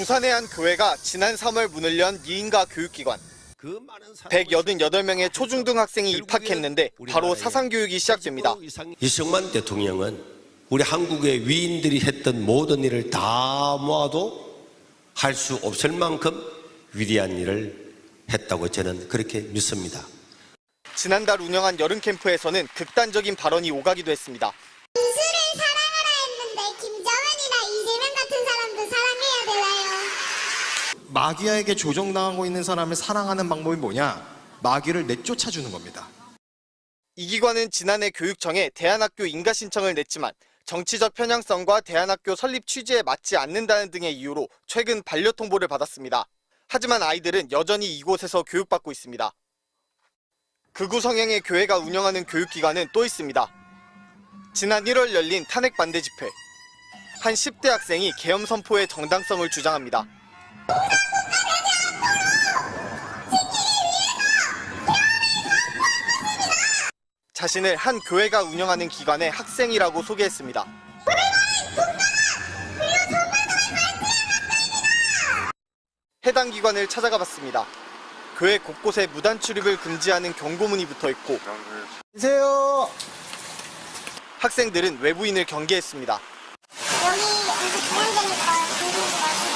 부산의 한 교회가 지난 3월 문을 연 미인가 교육기관. 그 많은 사람을 188명의 초중등 학생이 입학했는데 바로 사상교육이 시작됩니다. 이승만 대통령은 우리 한국의 위인들이 했던 모든 일을 다 모아도 할 수 없을 만큼 위대한 일을 했다고 저는 그렇게 믿습니다. 지난달 운영한 여름 캠프에서는 극단적인 발언이 오가기도 했습니다. 마귀에게 조종당하고 있는 사람을 사랑하는 방법이 뭐냐? 마귀를 내쫓아주는 겁니다. 이 기관은 지난해 교육청에 대안학교 인가 신청을 냈지만 정치적 편향성과 대안학교 설립 취지에 맞지 않는다는 등의 이유로 최근 반려 통보를 받았습니다. 하지만 아이들은 여전히 이곳에서 교육받고 있습니다. 극우 성향의 교회가 운영하는 교육기관은 또 있습니다. 지난 1월 열린 탄핵 반대 집회. 한 10대 학생이 계엄 선포의 정당성을 주장합니다. 자신을 한 교회가 운영하는 기관의 학생이라고 소개했습니다. 해당 기관을 찾아가 봤습니다. 교회 곳곳에 무단 출입을 금지하는 경고문이 붙어 있고 안녕하세요. 학생들은 외부인을 경계했습니다. 여기 무슨 진행되니까 궁금해가지고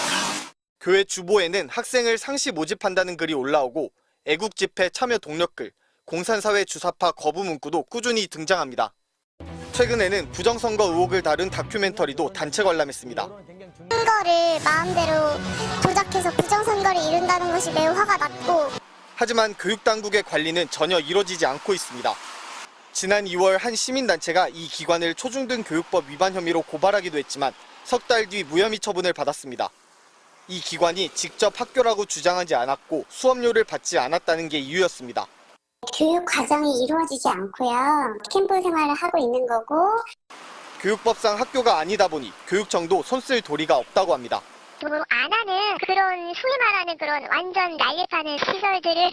교회 주보에는 학생을 상시 모집한다는 글이 올라오고 애국 집회 참여 동력글, 공산사회 주사파 거부 문구도 꾸준히 등장합니다. 최근에는 부정선거 의혹을 다룬 다큐멘터리도 단체 관람했습니다. 선거를 마음대로 조작해서 부정선거를 이룬다는 것이 매우 화가 났고 하지만 교육당국의 관리는 전혀 이뤄지지 않고 있습니다. 지난 2월 한 시민단체가 이 기관을 초중등 교육법 위반 혐의로 고발하기도 했지만 석 달 뒤 무혐의 처분을 받았습니다. 이 기관이 직접 학교라고 주장하지 않았고 수업료를 받지 않았다는 게 이유였습니다. 교육 과정이 이루어지지 않고요. 캠프 생활을 하고 있는 거고 교육법상 학교가 아니다 보니 교육청도 손쓸 도리가 없다고 합니다. 또안 하는 그런 소위 말하는 그런 완전 난립하는 시설들을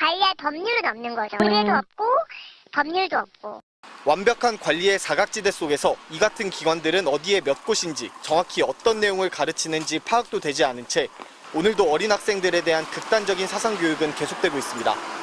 관리할 법률은 없는 거죠. 의뢰도 없고 법률도 없고. 완벽한 관리의 사각지대 속에서 이 같은 기관들은 어디에 몇 곳인지 정확히 어떤 내용을 가르치는지 파악도 되지 않은 채 오늘도 어린 학생들에 대한 극단적인 사상교육은 계속되고 있습니다.